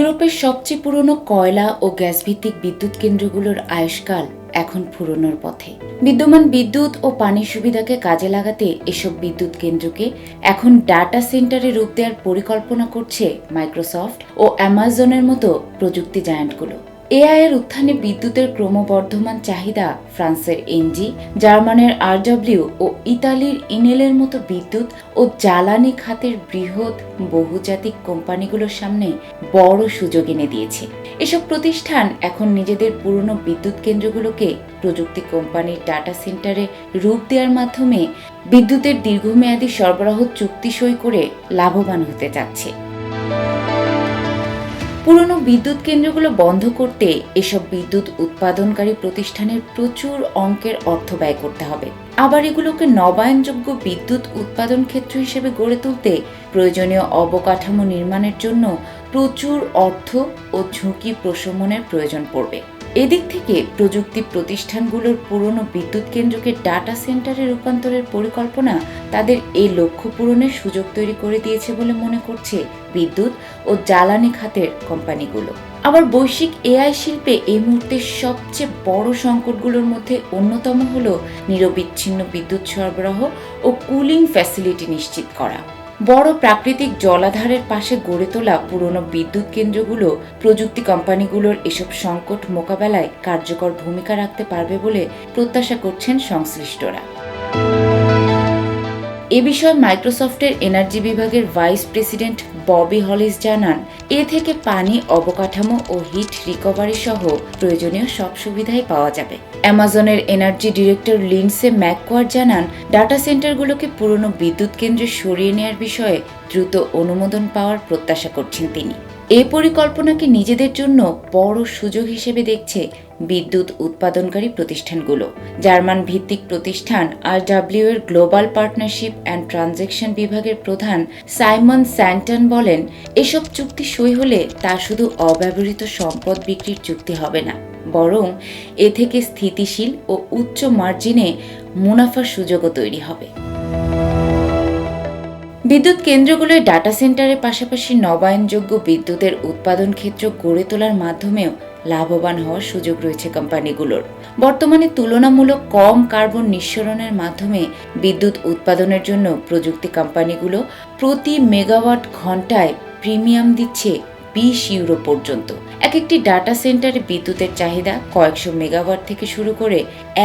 ইউরোপের সবচেয়ে পুরনো কয়লা ও গ্যাস ভিত্তিক বিদ্যুৎ কেন্দ্রগুলোর আয়ুষ্কাল এখন ফুরনোর পথে। বিদ্যমান বিদ্যুৎ ও পানির সুবিধাকে কাজে লাগাতে এসব বিদ্যুৎ কেন্দ্রকে এখন ডাটা সেন্টারে রূপ দেওয়ার পরিকল্পনা করছে মাইক্রোসফট ও অ্যামাজনের মতো প্রযুক্তি জায়ান্টগুলো। এআই এর উত্থানে বিদ্যুতের ক্রমবর্ধমান চাহিদা ফ্রান্সের এনজি, জার্মানের আরডব্লিউ ও ইতালির ইনেলের মতো বিদ্যুৎ ও জ্বালানি খাতের বৃহৎ বহুজাতিক কোম্পানিগুলোর সামনে বড় সুযোগ এনে দিয়েছে। এসব প্রতিষ্ঠান এখন নিজেদের পুরনো বিদ্যুৎ কেন্দ্রগুলোকে প্রযুক্তি কোম্পানির ডাটা সেন্টারে রূপ দেওয়ার মাধ্যমে বিদ্যুতের দীর্ঘমেয়াদী সরবরাহ চুক্তি সই করে লাভবান হতে চাচ্ছে। পুরনো বিদ্যুৎ কেন্দ্রগুলো বন্ধ করতে এসব বিদ্যুৎ উৎপাদনকারী প্রতিষ্ঠানের প্রচুর অঙ্কের অর্থ ব্যয় করতে হবে। আবার এগুলোকে নবায়নযোগ্য বিদ্যুৎ উৎপাদন ক্ষেত্র হিসেবে গড়ে তুলতে প্রয়োজনীয় অবকাঠামো নির্মাণের জন্য প্রচুর অর্থ ও ঝুঁকি প্রশমনের প্রয়োজন পড়বে। এদিক থেকে প্রযুক্তি প্রতিষ্ঠানগুলোর পুরনো বিদ্যুৎ কেন্দ্রকে ডাটা সেন্টারে রূপান্তরের পরিকল্পনা তাদের এই লক্ষ্য পূরণের সুযোগ তৈরি করে দিয়েছে বলে মনে করছে বিদ্যুৎ ও জ্বালানি খাতের কোম্পানিগুলো। আবার বৈশ্বিক এআই শিল্পে এই মুহূর্তে সবচেয়ে বড় সংকটগুলোর মধ্যে অন্যতম হল নিরবিচ্ছিন্ন বিদ্যুৎ সরবরাহ ও কুলিং ফ্যাসিলিটি নিশ্চিত করা। বড় প্রাকৃতিক জলাধারের পাশে গড়ে তোলা পুরনো বিদ্যুৎ কেন্দ্রগুলো প্রযুক্তি কোম্পানিগুলোর এসব সংকট মোকাবেলায় কার্যকর ভূমিকা রাখতে পারবে বলে প্রত্যাশা করছেন সংশ্লিষ্টরা। এ বিষয়ে মাইক্রোসফটের এনার্জি বিভাগের ভাইস প্রেসিডেন্ট ববি হলিস জানান, এ থেকে পানি, অবকাঠামো ও হিট রিকভারি সহ প্রয়োজনীয় সব সুবিধাই পাওয়া যাবে। অ্যামাজনের এনার্জি ডিরেক্টর লিন্সে ম্যাকওয়ার জানান, ডাটা সেন্টারগুলোকে পুরনো বিদ্যুৎ কেন্দ্রে সরিয়ে নেওয়ার বিষয়ে দ্রুত অনুমোদন পাওয়ার প্রত্যাশা করছেন তিনি। এই পরিকল্পনাকে নিজেদের জন্য বড় সুযোগ হিসেবে দেখছে বিদ্যুৎ উৎপাদনকারী প্রতিষ্ঠানগুলো। জার্মান ভিত্তিক প্রতিষ্ঠান আর ডাব্লিউ এর গ্লোবাল পার্টনারশিপ অ্যান্ড ট্রানজ্যাকশন বিভাগের প্রধান সাইমন স্যান্টন বলেন, এসব চুক্তি সই হলে তা শুধু অব্যবহৃত সম্পদ বিক্রির চুক্তি হবে না, বরং এ থেকে স্থিতিশীল ও উচ্চ মার্জিনে মুনাফার সুযোগও তৈরি হবে। বিদ্যুৎ কেন্দ্রগুলোয় ডাটা সেন্টারের পাশাপাশি নবায়নযোগ্য বিদ্যুতের উৎপাদন ক্ষেত্র গড়ে তোলার মাধ্যমেও লাভবান হওয়ার সুযোগ রয়েছে কোম্পানিগুলোর। বর্তমানে তুলনামূলক কম কার্বন নিঃসরণের মাধ্যমে বিদ্যুৎ উৎপাদনের জন্য প্রযুক্তি কোম্পানিগুলো প্রতি মেগাওয়াট ঘন্টায় প্রিমিয়াম দিচ্ছে বিশ ইউরো পর্যন্ত। এক একটি ডাটা সেন্টারে বিদ্যুতের চাহিদা কয়েকশো মেগাওয়াট থেকে শুরু করে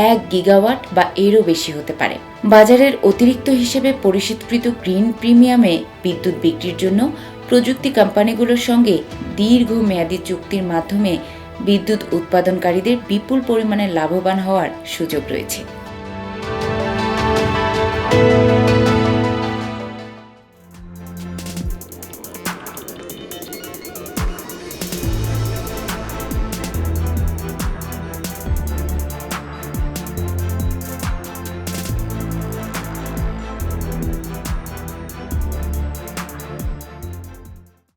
এক গিগাওয়াট বা এরও বেশি হতে পারে। বাজারের অতিরিক্ত হিসেবে পরিশোধকৃত গ্রিন প্রিমিয়ামে বিদ্যুৎ বিক্রির জন্য প্রযুক্তি কোম্পানিগুলোর সঙ্গে দীর্ঘমেয়াদী চুক্তির মাধ্যমে বিদ্যুৎ উৎপাদনকারীদের বিপুল পরিমাণে লাভবান হওয়ার সুযোগ রয়েছে।